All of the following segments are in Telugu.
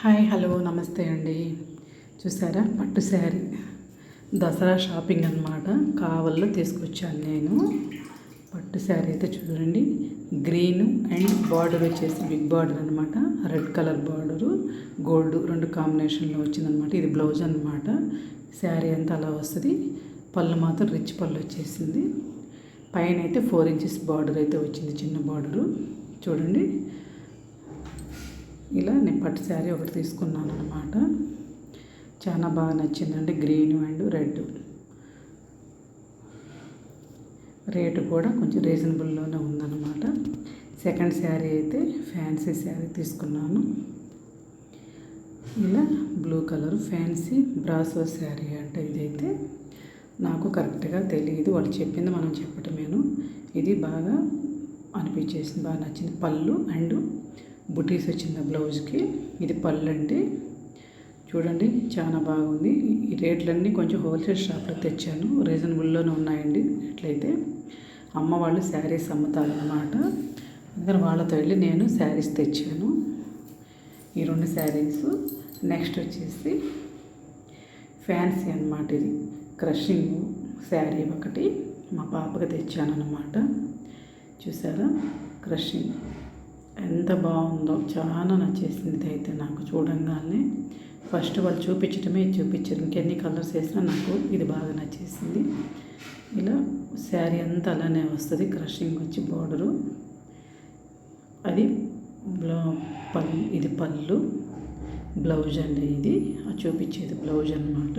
హాయ్ హలో నమస్తే అండి. చూసారా? పట్టు శారీ. దసరా షాపింగ్ అనమాట కావల్లో తీసుకొచ్చాను నేను. పట్టు శారీ అయితే చూడండి. గ్రీన్ అండ్ బార్డర్ వచ్చేసి బిగ్ బార్డర్ అనమాట రెడ్ కలర్ బార్డరు గోల్డ్ రెండు కాంబినేషన్లో వచ్చిందనమాట ఇది బ్లౌజ్ అనమాట శారీ అంతా అలా వస్తుంది. పళ్ళు మాత్రం రిచ్ పళ్ళు వచ్చేసింది. పైన అయితే ఫోర్ ఇంచెస్ బార్డర్ అయితే వచ్చింది చిన్న బార్డరు. చూడండి. ఇలా నేను పట్టు శారీ ఒకటి తీసుకున్నాను అనమాట చాలా బాగా నచ్చిందండి. Green and red. రేటు కూడా కొంచెం రీజనబుల్లోనే ఉందన్నమాట. సెకండ్ శారీ అయితే ఫ్యాన్సీ శారీ తీసుకున్నాను. ఇలా blue colour fancy brasso sari అంటే ఇదైతే నాకు కరెక్ట్గా తెలియదు వాళ్ళు చెప్పింది మనం చెప్పటమేను. ఇది బాగా అనిపించేసింది బాగా నచ్చింది. పళ్ళు అండ్ బుటీస్ వచ్చింది బ్లౌజ్కి. ఇది పళ్ళు అండి చూడండి చాలా బాగుంది. ఈ రేట్లన్నీ కొంచెం హోల్సేల్ షాప్లో తెచ్చాను. రీజనబుల్లోనే ఉన్నాయండి ఎట్లయితే. అమ్మ వాళ్ళు శారీస్ అమ్ముతారనమాట అందుకని వాళ్ళతో వెళ్ళి నేను శారీస్ తెచ్చాను. ఈ రెండు శారీస్. నెక్స్ట్ వచ్చేసి ఫ్యాన్సీ అనమాట ఇది. క్రషింగ్ శారీ ఒకటి మా పాపకి తెచ్చాను అనమాట చూసారా? క్రషింగ్. ఎంత బాగుందో చాలా నచ్చేసింది అయితే నాకు చూడంగానే. ఫస్ట్ వాళ్ళు చూపించడమే చూపించారు. ఇంకెన్ని కలర్స్ వేసినా నాకు ఇది బాగా నచ్చేసింది. ఇలా శారీ అంతా అలానే వస్తుంది. క్రషింగ్ వచ్చి బార్డరు అది బ్లౌ పళ్ళు ఇది పళ్ళు. బ్లౌజ్ అండి ఇది. చూపించేది బ్లౌజ్ అనమాట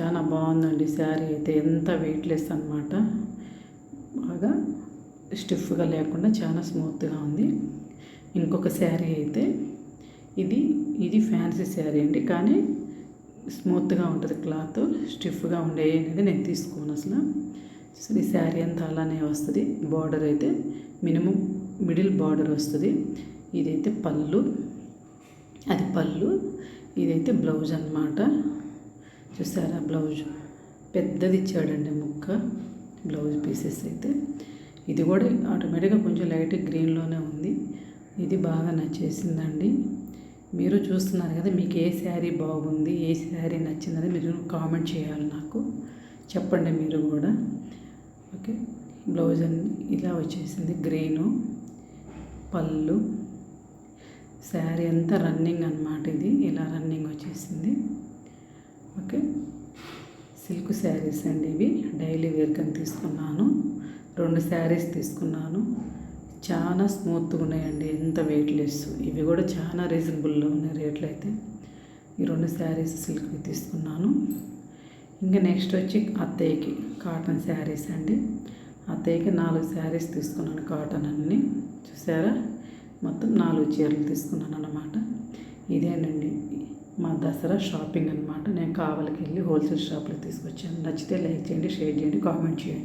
చాలా బాగుందండి శారీ అయితే. ఎంత వెయిట్లెస్ అనమాట బాగా స్టిఫ్గా లేకుండా చాలా స్మూత్గా ఉంది. ఇంకొక శారీ అయితే ఇది ఇది ఫ్యాన్సీ శారీ అండి. కానీ స్మూత్గా ఉంటుంది క్లాత్ స్టిఫ్గా ఉండే అనేది నేను తీసుకోను అసలు. ఈ శారీ అంతా అలానే వస్తుంది. బార్డర్ అయితే మినిమం మిడిల్ బార్డర్ వస్తుంది. ఇదైతే పళ్ళు అది పళ్ళు ఇదైతే బ్లౌజ్ అనమాట చూసారా బ్లౌజ్? పెద్దది ఇచ్చాడండి ముక్క బ్లౌజ్ పీసెస్ అయితే. ఇది కూడా ఆటోమేటిక్గా కొంచెం లైట్ గ్రీన్లోనే ఉంది. ఇది బాగా నచ్చేసిందండి. మీరు చూస్తున్నారు కదా మీకు ఏ శారీ బాగుంది ఏ శారీ నచ్చిందని మీరు కామెంట్ చేయాలి నాకు. చెప్పండి మీరు కూడా. ఓకే బ్లౌజ్ అని ఇలా వచ్చేసింది గ్రీను పళ్ళు. శారీ అంతా రన్నింగ్ అనమాట ఇది ఇలా రన్నింగ్ వచ్చేసింది. ఓకే సిల్క్ శారీస్ అండి ఇవి డైలీ వేర్కని తీసుకున్నాను. రెండు శారీస్ తీసుకున్నాను. చాలా స్మూత్గా ఉన్నాయండి. ఎంత వెయిట్లెస్ ఇవి కూడా చాలా రీజనబుల్లో ఉన్నాయి రేట్లు అయితే ఈ రెండు శారీస్ సిల్క్ తీసుకున్నాను. ఇంకా నెక్స్ట్ వచ్చి అత్తయ్యకి కాటన్ శారీస్ అండి. అత్తయ్యకి నాలుగు శారీస్ తీసుకున్నాను కాటన్ అన్ని. చూసారా? మొత్తం నాలుగు చీరలు తీసుకున్నాను అనమాట ఇదేనండి మా దసరా షాపింగ్ అనమాట నేను కావాలకి వెళ్ళి హోల్సేల్ షాప్లో తీసుకొచ్చాను. నచ్చితే లైక్ చేయండి షేర్ చేయండి కామెంట్ చేయండి.